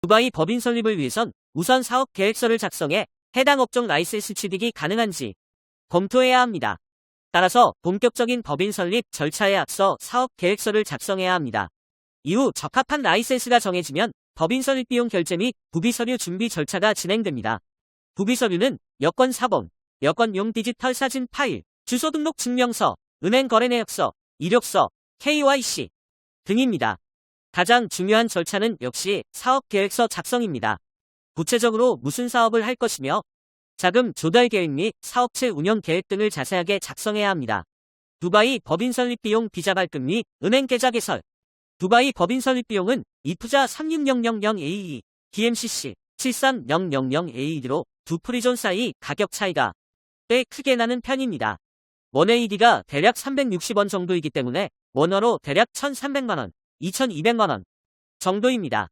두바이 법인 설립을 위해선 우선 사업 계획서를 작성해 해당 업종 라이센스 취득이 가능한지 검토해야 합니다. 따라서 본격적인 법인 설립 절차에 앞서 사업 계획서를 작성해야 합니다. 이후 적합한 라이센스가 정해지면 법인 설립 비용 결제 및 부비 서류 준비 절차가 진행됩니다. 부비 서류는 여권 사본, 여권용 디지털 사진 파일, 주소 등록 증명서, 은행 거래 내역서, 이력서, KYC 등입니다. 가장 중요한 절차는 역시 사업 계획서 작성입니다. 구체적으로 무슨 사업을 할 것이며 자금 조달 계획 및 사업체 운영 계획 등을 자세하게 작성해야 합니다. 두바이 법인 설립 비용 비자 발급 및 은행 계좌 개설. 두바이 법인 설립 비용은 이투자 36000AE, DMCC 73000AE로 두 프리존 사이 가격 차이가 꽤 크게 나는 편입니다. 원 AD가 대략 360원 정도이기 때문에 원화로 대략 1300만원, 2200만원 정도입니다.